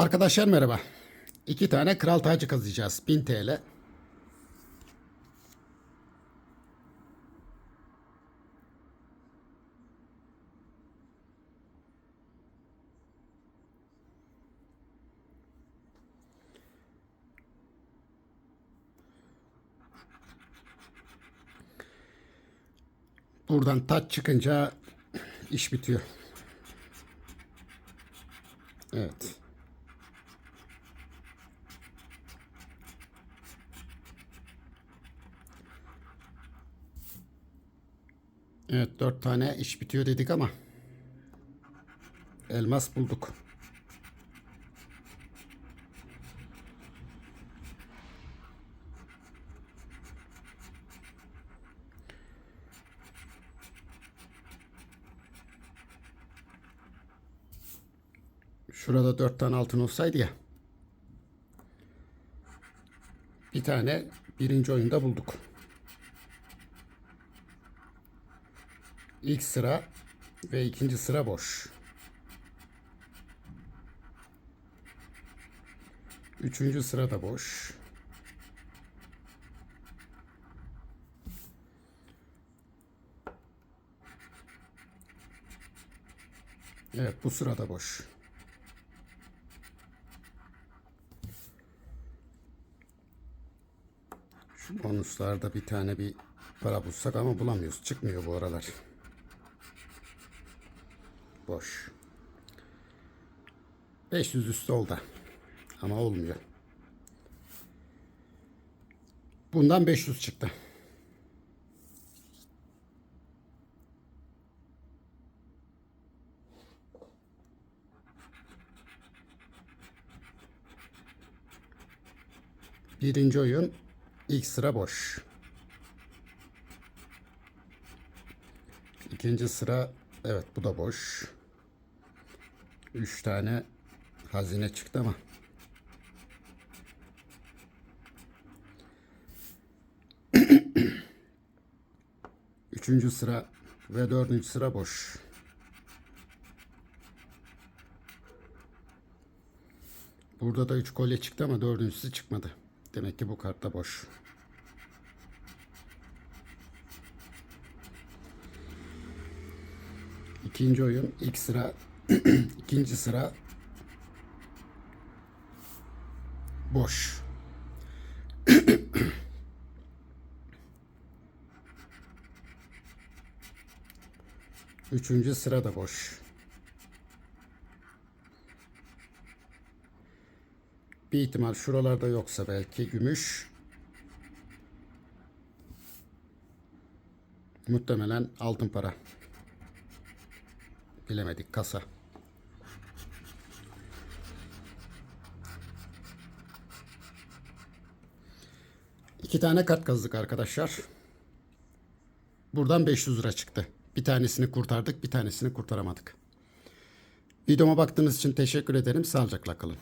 Arkadaşlar merhaba. İki tane kral tacı kazıyacağız. 1000 TL. Buradan taç çıkınca iş bitiyor. Evet. Evet dört tane iş bitiyor dedik ama elmas bulduk. Şurada dört tane altın olsaydı ya. Bir tane birinci oyunda bulduk. İlk sıra ve ikinci sıra boş. Üçüncü sıra da boş. Evet bu sırada boş. Şu bonuslarda bir tane bir para bulsak ama bulamıyoruz. Çıkmıyor bu aralar. Boş. 500 üstü oldu. Ama olmuyor. Bundan 500 çıktı. Birinci oyun ilk sıra boş. İkinci sıra evet bu da boş. Üç tane hazine çıktı ama. Üçüncü sıra ve dördüncü sıra boş. Burada da üç kolye çıktı ama dördüncüsü çıkmadı. Demek ki bu kartta boş. İkinci oyun ilk sıra ikinci sıra boş. Üçüncü sıra da boş. Bir ihtimal şuralarda yoksa belki gümüş. Muhtemelen altın para. Bilemedik kasa. İki tane kart kazdık arkadaşlar. Buradan 500 lira çıktı. Bir tanesini kurtardık, bir tanesini kurtaramadık. Videoma baktığınız için teşekkür ederim. Sağlıcakla kalın.